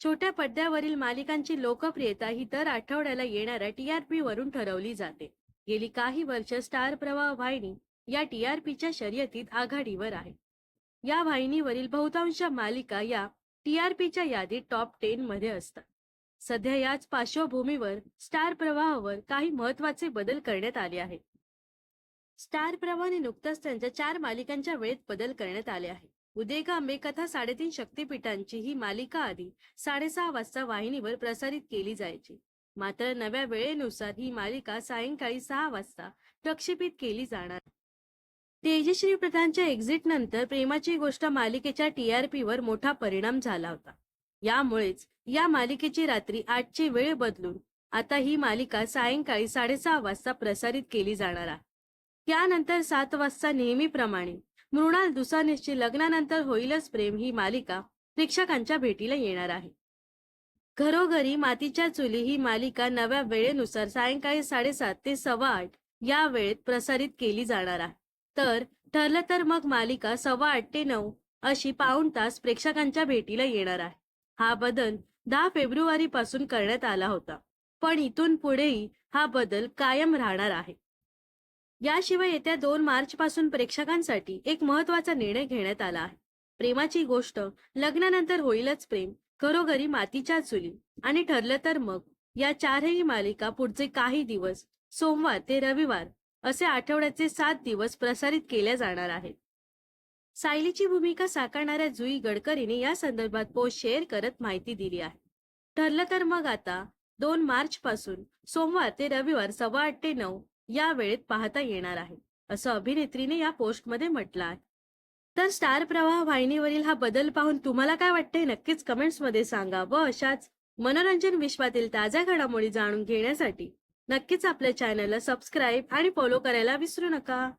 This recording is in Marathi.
छोट्या पडद्यावरील मालिकांची लोकप्रियता ही दर आठवड्याला येणाऱ्या टीआरपी वरून ठरवली जाते. गेली काही वर्ष स्टार प्रवाह वाहिनी या टीआरपीच्या शर्यतीत आघाडीवर आहे. या वाहिनीवरील बहुतांश मालिका या टीआरपीच्या यादीत टॉप टेन मध्ये असतात. सध्या याच पार्श्वभूमीवर स्टार प्रवाहावर काही महत्त्वाचे बदल करण्यात आले आहेत. स्टार प्रवाहाने नुकताच त्यांच्या चार मालिकांच्या वेळेत बदल करण्यात आले आहे उदेगा मे कथा साडेतीन शक्तीपीठांची ही मालिका आधी साडेसहा वाजता वाहिनीवर प्रसारित केली जायची. मात्र नव्या वेळेनुसार ही मालिका सायंकाळी सहा वाजता प्रक्षेपित केली जाणार. तेजश्री प्रधानच्या एक्झिट नंतर प्रेमाची गोष्ट मालिकेच्या टीआरपी वर मोठा परिणाम झाला होता. यामुळेच या मालिकेची रात्री आठची वेळ बदलून आता ही मालिका सायंकाळी साडेसहा वाजता प्रसारित केली जाणार आहे. त्यानंतर सात वाजता नेहमीप्रमाणे मृणाल दुसानेसची लग्नानंतर होईलच प्रेम ही मालिका प्रेक्षकांच्या भेटीला येणार आहे. घरोघरी मातीच्या चुली ही मालिका नव्या वेळेनुसार सायंकाळी साडेसात ते सव्वा आठ या वेळेत प्रसारित केली जाणार आहे. तर ठरलं तर मग मालिका सव्वा आठ ते नऊ अशी पाऊण तास प्रेक्षकांच्या भेटीला येणार आहे. हा बदल दहा फेब्रुवारी पासून करण्यात आला होता. पण इथून पुढेही हा बदल कायम राहणार आहे. याशिवाय येत्या दोन मार्च पासून प्रेक्षकांसाठी एक महत्त्वाचा निर्णय घेण्यात आला आहे. प्रेमाची गोष्ट लग्नानंतर होईलच प्रेम घरोघरी मातीच्या चुली आणि ठरलं तर मग. या चारही मालिका पुढचे काही दिवस सोमवार ते रविवार असे आठवड्याचे सात दिवस प्रसारित केल्या जाणार आहेत. सायलीची भूमिका साकारणाऱ्या जुई गडकरीने या संदर्भात पोस्ट शेअर करत माहिती दिली आहे. ठरलं तर मग आता दोन मार्च पासून सोमवार ते रविवार सव्वा आठ ते नऊ या वेळेत पाहता येणार आहे असं अभिनेत्रीने या पोस्टमध्ये म्हटलं आहे. तर स्टार प्रवाह वाहिनीवरील हा बदल पाहून तुम्हाला काय वाटतंय? नक्कीच कमेंट्समध्ये सांगा व अशाच मनोरंजन विश्वातील ताज्या घडामोडी जाणून घेण्यासाठी नक्कीच आपल्या चॅनलला सबस्क्राईब आणि फॉलो करायला विसरू नका.